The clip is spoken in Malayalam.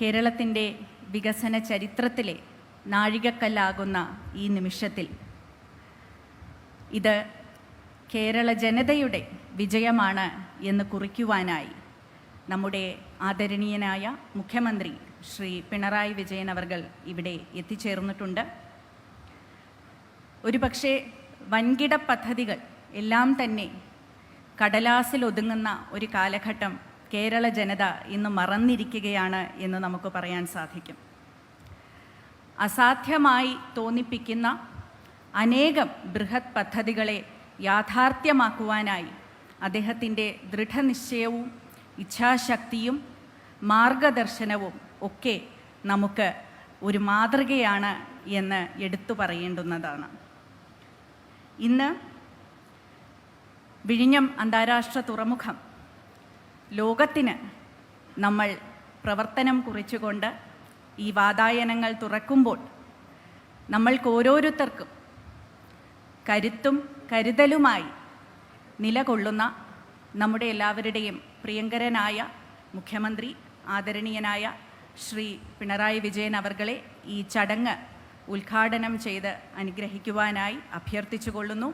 കേരളത്തിന്റെ വികസന ചരിത്രത്തിലെ നാഴികക്കല്ലാകുന്ന ഈ നിമിഷത്തിൽ ഇത് കേരള ജനതയുടെ വിജയമാണ് എന്ന് കുറിക്കുവാനായി നമ്മുടെ ആദരണീയനായ മുഖ്യമന്ത്രി ശ്രീ പിണറായി വിജയൻ അവർകൾ ഇവിടെ എത്തിച്ചേർന്നിട്ടുണ്ട്. ഒരുപക്ഷെ വൻകിട പദ്ധതികൾ എല്ലാം തന്നെ കടലാസിൽ ഒതുങ്ങുന്ന ഒരു കാലഘട്ടം കേരള ജനത ഇന്ന് മറന്നിരിക്കുകയാണ് എന്ന് നമുക്ക് പറയാൻ സാധിക്കും. അസാധ്യമായി തോന്നിപ്പിക്കുന്ന അനേകം ബൃഹത് പദ്ധതികളെ യാഥാർത്ഥ്യമാക്കുവാനായി അദ്ദേഹത്തിന്റെ ദൃഢനിശ്ചയവും ഇച്ഛാശക്തിയും മാർഗദർശനവും ഒക്കെ നമുക്ക് ഒരു മാതൃകയാണ് എന്ന് എടുത്തു പറയേണ്ടുന്നതാണ്. ഇന്ന് വിഴിഞ്ഞം അന്താരാഷ്ട്ര തുറമുഖം ലോകത്തിന് നമ്മൾ പ്രവർത്തനം കുറിച്ചുകൊണ്ട് ഈ വാതായനങ്ങൾ തുറക്കുമ്പോൾ നമ്മൾക്ക് ഓരോരുത്തർക്കും കരുത്തും കരുതലുമായി നിലകൊള്ളുന്ന നമ്മുടെ എല്ലാവരുടെയും പ്രിയങ്കരനായ മുഖ്യമന്ത്രി ആദരണീയനായ ശ്രീ പിണറായി വിജയൻ അവർകളെ ഈ ചടങ്ങ് ഉദ്ഘാടനം ചെയ്ത് അനുഗ്രഹിക്കുവാനായി അഭ്യർത്ഥിച്ചുകൊള്ളുന്നു.